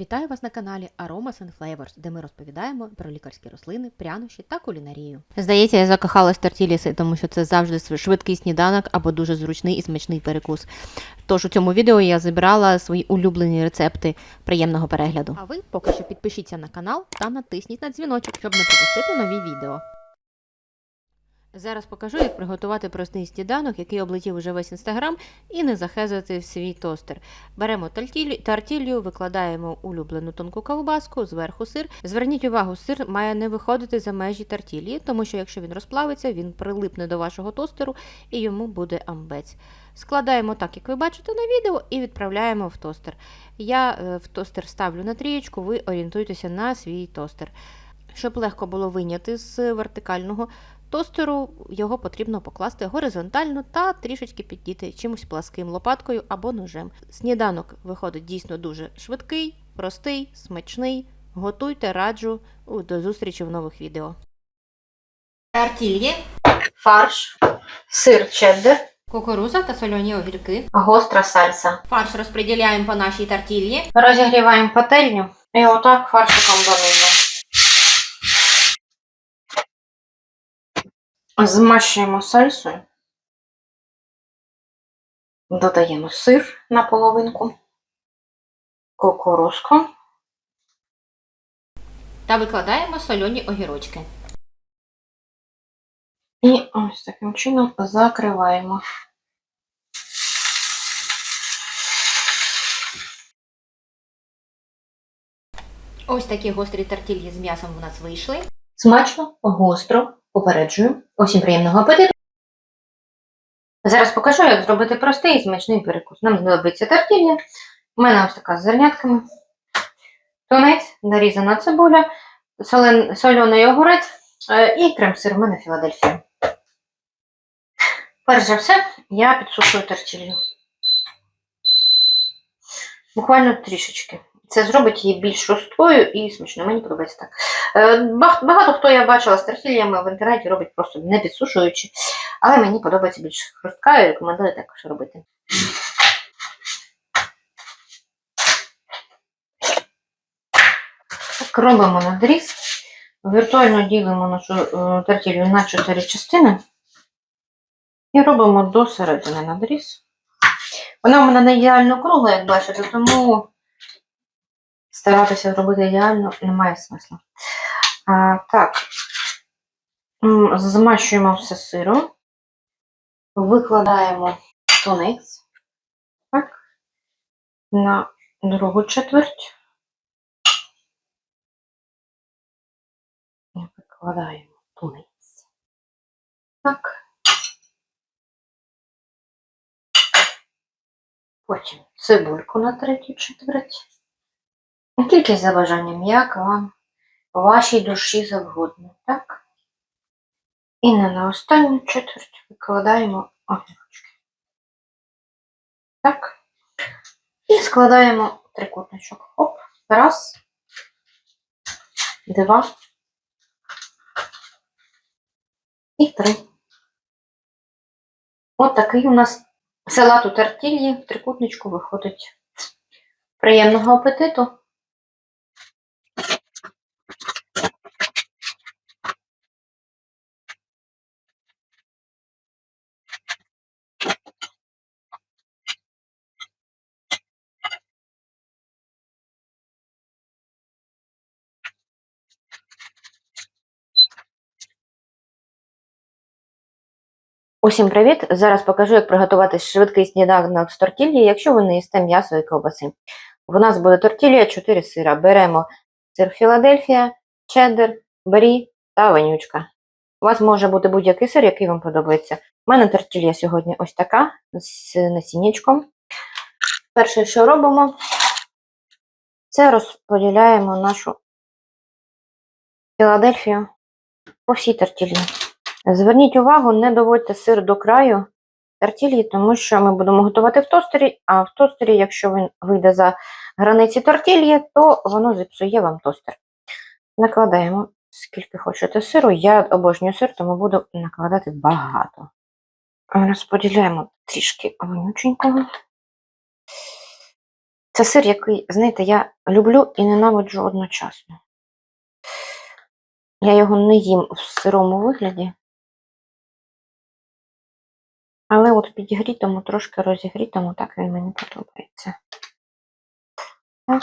Вітаю вас на каналі Aromas and Flavors, де ми розповідаємо про лікарські рослини, прянощі та кулінарію. Здається, я закохалась тартіліси, тому що це завжди швидкий сніданок або дуже зручний і смачний перекус. Тож у цьому відео я зібрала свої улюблені рецепти приємного перегляду. А ви поки що підпишіться на канал та натисніть на дзвіночок, щоб не пропустити нові відео. Зараз покажу, як приготувати простий сніданок, який облетів уже весь інстаграм, і не захезати свій тостер. Беремо тартілью, викладаємо улюблену тонку ковбаску, зверху сир. Зверніть увагу, сир має не виходити за межі тартілії, тому що якщо він розплавиться, він прилипне до вашого тостеру і йому буде амбець. Складаємо так, як ви бачите на відео, і відправляємо в тостер. Я е, в тостер ставлю на трієчку, ви орієнтуйтеся на свій тостер. Щоб легко було виняти з вертикального тостеру, його потрібно покласти горизонтально та трішечки піддіти чимось пласким лопаткою або ножем. Сніданок виходить дійсно дуже швидкий, простий, смачний. Готуйте, раджу. До зустрічі в нових відео. Тартільє, фарш, сир чеддер, кукуруза та сольоні огірки, гостра сальса. Фарш розподіляємо по нашій тартільї. Розігріваємо пательню і отак фаршиком донизу. Змащуємо сальсою. Додаємо сир на половинку, кукурузку та викладаємо сольоні огірочки. І ось таким чином закриваємо. Ось такі гострі тартільї з м'ясом у нас вийшли. Смачно, гостро, попереджую. Усім приємного апетиту. Зараз покажу, як зробити простий і смачний перекус. Нам знадобиться тартілля. У мене ось така з зернятками. Тунець, нарізана цибуля, солен, соляний огурець е, і крем-сир. У мене Філадельфія. Перш за все, я підсушую тартілью. Буквально трішечки. Це зробить її більш жорсткою і смачною. Мені подобається так. Е, Багато хто я бачила з тартільями в інтернеті робить просто не підсушуючи, але мені подобається більш хрустка і рекомендую також робити. Так, робимо надріз. Віртуально ділимо нашу е, на 4 частини і робимо до середини надріз. Вона у мене не ідеально кругла, як бачите, тому старатися зробити ідеально немає смисла. А, так, змащуємо все сиром, викладаємо тунець так, на другу четверть. І Викладаємо тунець. Так. Потім цибульку на третю четверть. Тільки за бажанням, як вам вашій душі завгодно, так? І не на останню четверть викладаємо огірочки. Так. І складаємо трикутничок. Оп. Раз. Два. І три. От такий у нас салат у тортільї в трикутничку виходить. Приємного апетиту! Усім привіт! Зараз покажу, як приготувати швидкий сніданок з тортіллі, якщо ви не їсте м'ясо і ковбаси. У нас буде тортілля 4 сира. Беремо сир Філадельфія, чеддер, брі та ванючка. У вас може бути будь-який сир, який вам подобається. У мене тортілля сьогодні ось така з насіннячком. Перше, що робимо, це розподіляємо нашу Філадельфію по всій тортіллі. Зверніть увагу, не доводьте сир до краю тортілі, тому що ми будемо готувати в тостері, а в тостері, якщо він вийде за границі тортілі, то воно зіпсує вам тостер. Накладаємо скільки хочете сиру. Я обожнюю сир, тому буду накладати багато. Розподіляємо трішки вонюченького. Це сир, який, знаєте, я люблю і ненавиджу одночасно. Я його не їм в сирому вигляді. Але от підігрітому, трошки розігрітому, так він мені подобається. Так.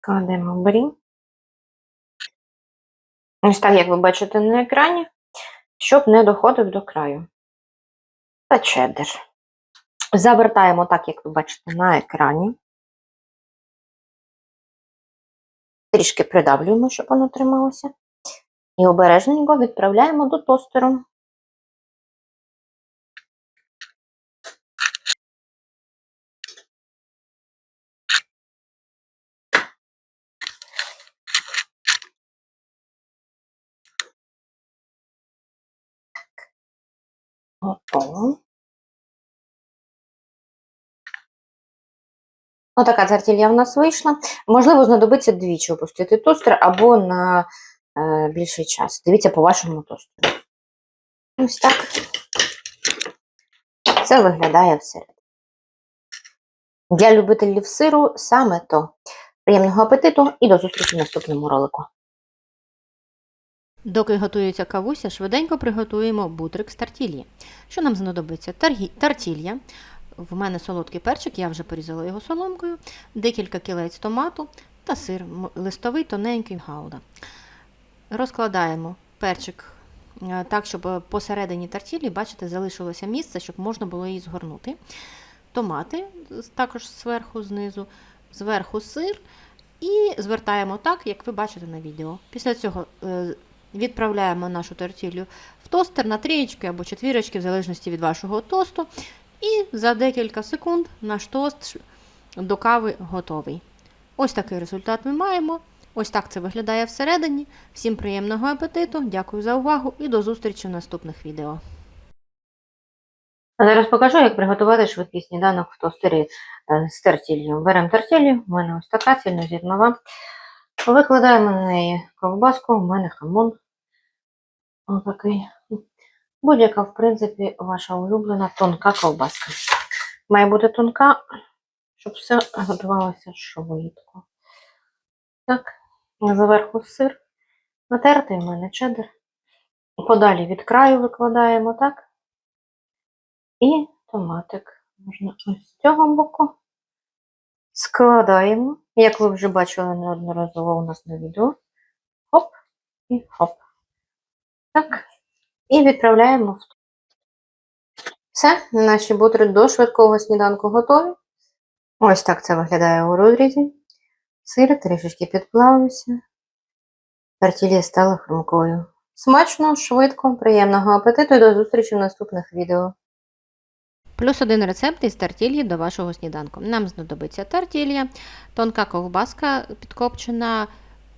Кладемо брі. Ось так, як ви бачите на екрані, щоб не доходив до краю. Та чеддер. Завертаємо так, як ви бачите, на екрані. Трішки придавлюємо, щоб воно трималося. І обережненько відправляємо до тостеру. Готово. Отака тартілья в нас вийшла. Можливо, знадобиться двічі опустити тостер або на е, час. Дивіться по вашому тостеру. Ось так. Це виглядає всередині. Для любителів сиру саме то. Приємного апетиту і до зустрічі в наступному ролику. Доки готується кавуся, швиденько приготуємо бутрик з тартільї. Що нам знадобиться? Таргі... Тартілья. В мене солодкий перчик, я вже порізала його соломкою, декілька кілець томату та сир листовий, тоненький гауда. Розкладаємо перчик е, так, щоб посередині тартілі, бачите, залишилося місце, щоб можна було її згорнути. Томати також зверху, знизу, зверху сир. І звертаємо так, як ви бачите на відео. Після цього е, відправляємо нашу тортіллю в тостер на трієчки або четвірочки, в залежності від вашого тосту. І за декілька секунд наш тост до кави готовий. Ось такий результат ми маємо. Ось так це виглядає всередині. Всім приємного апетиту, дякую за увагу і до зустрічі в наступних відео. Зараз покажу, як приготувати швидкий сніданок в тостері е, з тертіллю. Беремо тертіллю, у мене ось така цільнозірнова. Викладаємо на неї ковбаску, у мене хамон. Отакий. Будь-яка, в принципі, ваша улюблена тонка ковбаска. Має бути тонка, щоб все готувалося швидко. Так, зверху сир. Натертий у мене чеддер. Подалі від краю викладаємо, так? І томатик можна ось з цього боку. Складаємо, як ви вже бачили неодноразово у нас на відео. Хоп і хоп. Так. І відправляємо в все, наші бутри до швидкого сніданку готові. Ось так це виглядає у розрізі. Сир трішечки підплавився. Тартілія стала хрумкою. Смачно, швидко, приємного апетиту і до зустрічі в наступних відео. Плюс один рецепт із тартільї до вашого сніданку. Нам знадобиться тартілья, тонка ковбаска підкопчена,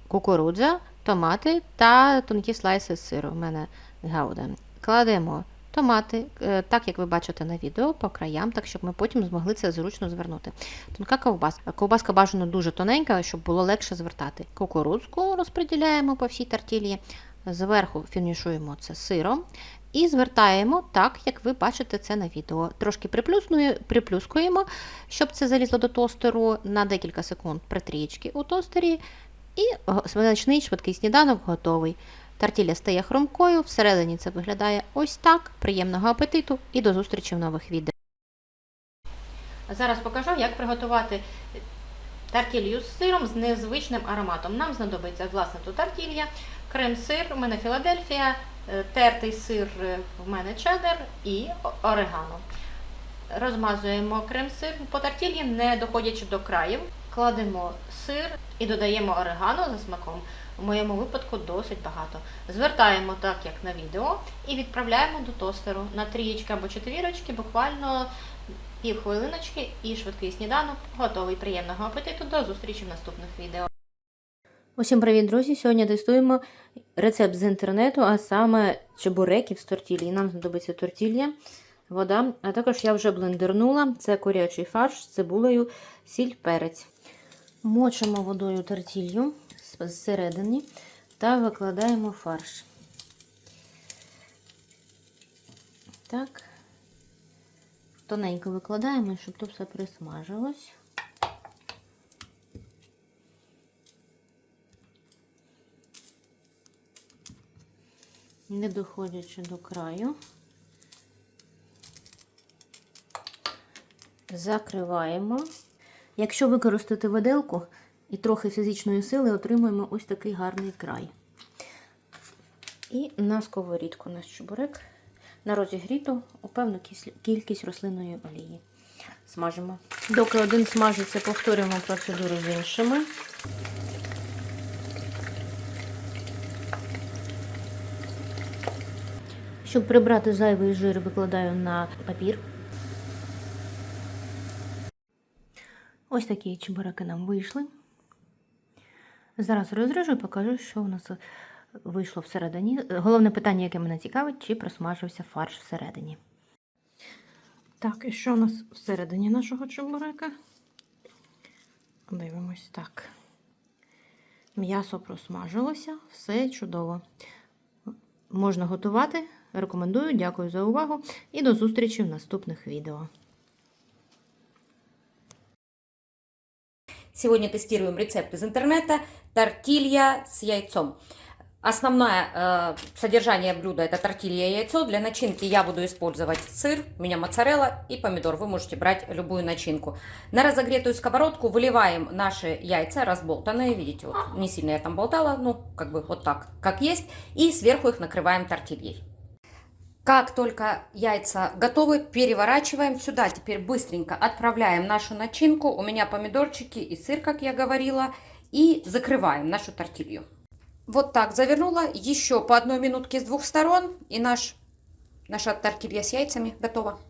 кукурудза, томати та тонкі слайси сиру. У мене гауда. Кладемо томати, е, так як ви бачите на відео, по краям, так щоб ми потім змогли це зручно звернути. Тонка ковбаска. Ковбаска бажано дуже тоненька, щоб було легше звертати. Кукурудзку розподіляємо по всій тартілії. Зверху фінішуємо це сиром. І звертаємо так, як ви бачите це на відео. Трошки приплюскуємо, щоб це залізло до тостеру на декілька секунд при трієчки у тостері. І смачний швидкий сніданок готовий. Тартіля стає хрумкою, всередині це виглядає ось так. Приємного апетиту і до зустрічі в нових відео. Зараз покажу, як приготувати тартілью з сиром з незвичним ароматом. Нам знадобиться власне тут тартілья, крем-сир, у мене Філадельфія, е, тертий сир, е, в мене чеддер і орегано. Розмазуємо крем-сир по тартілі, не доходячи до країв. Кладемо сир і додаємо орегано за смаком. В моєму випадку досить багато. Звертаємо так, як на відео, і відправляємо до тостеру на трієчки або четвірочки, буквально пів хвилиночки і швидкий сніданок готовий. Приємного апетиту. До зустрічі в наступних відео. Усім привіт, друзі! Сьогодні тестуємо рецепт з інтернету, а саме чебуреків з тортілі. Нам знадобиться тортілля, вода, а також я вже блендернула. Це курячий фарш з цибулею, сіль, перець. Мочимо водою тортілью зсередини та викладаємо фарш. Так. тоненько викладаємо, щоб то все присмажилось. Не доходячи до краю. Закриваємо. Якщо використати виделку і трохи фізичної сили, отримуємо ось такий гарний край. І на сковорідку наш чебурек на розігріту у певну кількість рослинної олії. Смажимо. Доки один смажиться, повторюємо процедуру з іншими. Щоб прибрати зайвий жир, викладаю на папір. Ось такі чебуреки нам вийшли. Зараз розріжу і покажу, що у нас вийшло всередині. Головне питання, яке мене цікавить, чи просмажився фарш всередині. Так, і що у нас всередині нашого чебурека? Дивимось так. М'ясо просмажилося, все чудово. Можна готувати. Рекомендую, дякую за увагу і до зустрічі в наступних відео. Сегодня тестируем рецепт из интернета тортилья с яйцом. Основное э, содержание блюда это тортилья и яйцо. Для начинки я буду использовать сыр, у меня моцарелла и помидор. Вы можете брать любую начинку. На разогретую сковородку выливаем наши яйца разболтанные. Видите, вот не сильно я там болтала, ну как бы вот так, как есть. И сверху их накрываем тортильей. Как только яйца готовы, переворачиваем сюда. Теперь быстренько отправляем нашу начинку. У меня помидорчики и сыр, как я говорила. И закрываем нашу тортилью. Вот так завернула. Еще по одной минутке с двух сторон. И наш, наша тортилья с яйцами готова.